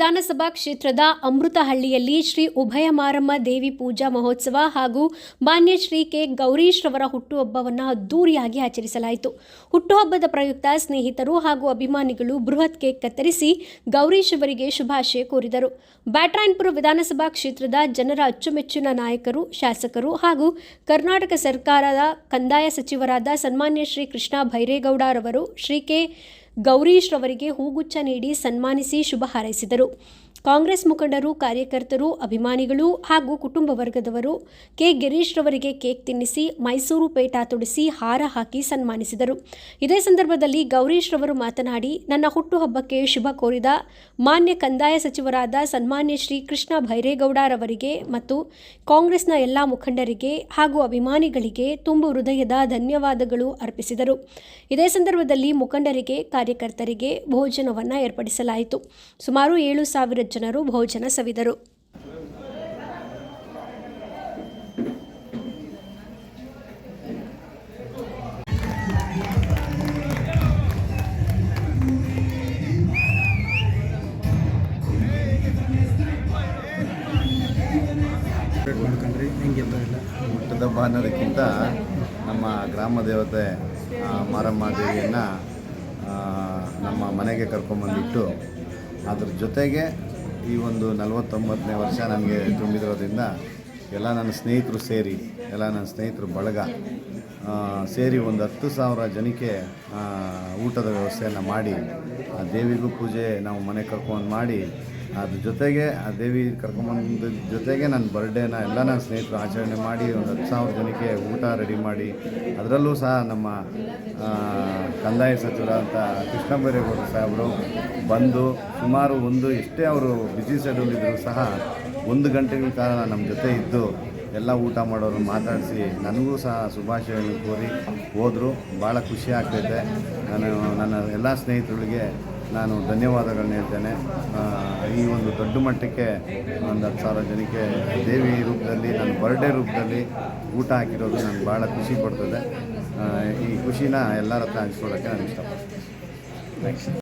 ವಿಧಾನಸಭಾ ಕ್ಷೇತ್ರದ ಅಮೃತಹಳ್ಳಿಯಲ್ಲಿ ಶ್ರೀ ಉಭಯ ಮಾರಮ್ಮ ದೇವಿ ಪೂಜಾ ಮಹೋತ್ಸವ ಹಾಗೂ ಮಾನ್ಯ ಶ್ರೀ ಕೆ ಗೌರೀಶ್ ರವರ ಹುಟ್ಟುಹಬ್ಬವನ್ನು ಅದ್ದೂರಿಯಾಗಿ ಆಚರಿಸಲಾಯಿತು. ಹುಟ್ಟುಹಬ್ಬದ ಪ್ರಯುಕ್ತ ಸ್ನೇಹಿತರು ಹಾಗೂ ಅಭಿಮಾನಿಗಳು ಬೃಹತ್ ಕೇಕ್ ಕತ್ತರಿಸಿ ಗೌರೀಶ್ ಅವರಿಗೆ ಶುಭಾಶಯ ಕೋರಿದರು. ಬ್ಯಾಟ್ರಾಯನ್ಪುರ ವಿಧಾನಸಭಾ ಕ್ಷೇತ್ರದ ಜನರ ಅಚ್ಚುಮೆಚ್ಚಿನ ನಾಯಕರು, ಶಾಸಕರು ಹಾಗೂ ಕರ್ನಾಟಕ ಸರ್ಕಾರದ ಕಂದಾಯ ಸಚಿವರಾದ ಸನ್ಮಾನ್ಯ ಶ್ರೀ ಕೃಷ್ಣ ಭೈರೇಗೌಡರವರು, ಶ್ರೀ ಕೆ ಗೌರೀಶ್ ರವರಿಗೆ ಹೂಗುಚ್ಛ ನೀಡಿ ಸನ್ಮಾನಿಸಿ ಶುಭ ಹಾರೈಸಿದರು. ಕಾಂಗ್ರೆಸ್ ಮುಖಂಡರು, ಕಾರ್ಯಕರ್ತರು, ಅಭಿಮಾನಿಗಳು ಹಾಗೂ ಕುಟುಂಬ ವರ್ಗದವರು ಕೆ. ಗಿರೀಶ್ ರವರಿಗೆ ಕೇಕ್ ತಿನ್ನಿಸಿ, ಮೈಸೂರು ಪೇಟ ತೊಡಿಸಿ ಹಾರ ಹಾಕಿ ಸನ್ಮಾನಿಸಿದರು. ಇದೇ ಸಂದರ್ಭದಲ್ಲಿ ಗೌರೀಶ್ ರವರು ಮಾತನಾಡಿ, ನನ್ನ ಹುಟ್ಟುಹಬ್ಬಕ್ಕೆ ಶುಭ ಕೋರಿದ ಮಾನ್ಯ ಕಂದಾಯ ಸಚಿವರಾದ ಸನ್ಮಾನ್ಯ ಶ್ರೀ ಕೃಷ್ಣ ಭೈರೇಗೌಡರವರಿಗೆ ಮತ್ತು ಕಾಂಗ್ರೆಸ್ನ ಎಲ್ಲ ಮುಖಂಡರಿಗೆ ಹಾಗೂ ಅಭಿಮಾನಿಗಳಿಗೆ ತುಂಬು ಹೃದಯದ ಧನ್ಯವಾದಗಳು ಅರ್ಪಿಸಿದರು. ಇದೇ ಸಂದರ್ಭದಲ್ಲಿ ಮುಖಂಡರಿಗೆ ಕಾರ್ಯಕರ್ತರಿಗೆ ಭೋಜನವನ್ನು ಏರ್ಪಡಿಸಲಾಯಿತು. ಸುಮಾರು ಏಳು ಸಾವಿರ ಜನರು ಭೋಜನ ಸವಿದರು. ಮಟ್ಟದ ಅನ್ನೋದಕ್ಕಿಂತ ನಮ್ಮ ಗ್ರಾಮ ದೇವತೆ ಮಾರಮ್ಮ ದೇವಿಯನ್ನು ನಮ್ಮ ಮನೆಗೆ ಕರ್ಕೊಂಬಂದಿಟ್ಟು ಅದ್ರ ಜೊತೆಗೆ ಈ ಒಂದು ನಲವತ್ತೊಂಬತ್ತನೇ ವರ್ಷ ನನಗೆ ತುಂಬಿದಿರೋದ್ರಿಂದ ಎಲ್ಲ ನನ್ನ ಸ್ನೇಹಿತರು ಸೇರಿ, ಎಲ್ಲ ನನ್ನ ಸ್ನೇಹಿತರು ಬಳಗ ಸೇರಿ ಒಂದು ಹತ್ತು ಸಾವಿರ ಜನಕ್ಕೆ ಊಟದ ವ್ಯವಸ್ಥೆಯನ್ನು ಮಾಡಿ, ಆ ದೇವಿಗೂ ಪೂಜೆ ನಾವು ಮನೆ ಕರ್ಕೊಂಡು ಮಾಡಿ ಅದ್ರ ಜೊತೆಗೆ ಆ ದೇವಿ ಕರ್ಕೊಂಬಂದ ಜೊತೆಗೆ ನನ್ನ ಬರ್ಡೇನ ಎಲ್ಲ ನನ್ನ ಸ್ನೇಹಿತರು ಆಚರಣೆ ಮಾಡಿ ಒಂದು ಹತ್ತು ಸಾವಿರ ಜನಕ್ಕೆ ಊಟ ರೆಡಿ ಮಾಡಿ, ಅದರಲ್ಲೂ ಸಹ ನಮ್ಮ ಕಂದಾಯ ಸಚಿವರಾದಂಥ ಕೃಷ್ಣ ಬೈರೇಗೌಡರು ಸಾಹೇಬರು ಬಂದು ಸುಮಾರು ಒಂದು ಎಷ್ಟೇ ಅವರು ಬ್ಯುಸಿ ಶೆಡ್ಯೂಲ್ ಇದ್ದರೂ ಸಹ ಒಂದು ಗಂಟೆಗಳ ಕಾಲ ನಮ್ಮ ಜೊತೆ ಇದ್ದು ಎಲ್ಲ ಊಟ ಮಾಡೋರು ಮಾತಾಡಿಸಿ ನನಗೂ ಸಹ ಶುಭಾಶಯಗಳನ್ನು ಕೋರಿ ಹೋದರು. ಭಾಳ ಖುಷಿ ಆಗ್ತೈತೆ. ನಾನು ನನ್ನ ಎಲ್ಲ ಸ್ನೇಹಿತರುಗಳಿಗೆ ನಾನು ಧನ್ಯವಾದಗಳನ್ನ ಹೇಳ್ತೇನೆ. ಈ ಒಂದು ದೊಡ್ಡ ಮಟ್ಟಕ್ಕೆ ಒಂದು ಹತ್ತು ಸಾವಿರ ಜನಕ್ಕೆ ದೇವಿ ರೂಪದಲ್ಲಿ, ನನ್ನ ಬರ್ಡೇ ರೂಪದಲ್ಲಿ ಊಟ ಹಾಕಿರೋದು ನನಗೆ ಭಾಳ ಖುಷಿ ಕೊಡ್ತದೆ. ಈ ಖುಷಿನ ಎಲ್ಲರ ಹತ್ರ ಹಂಚ್ಕೊಳ್ಳೋಕ್ಕೆ ನಾನು ಇಷ್ಟಪಡ್ತೀನಿ.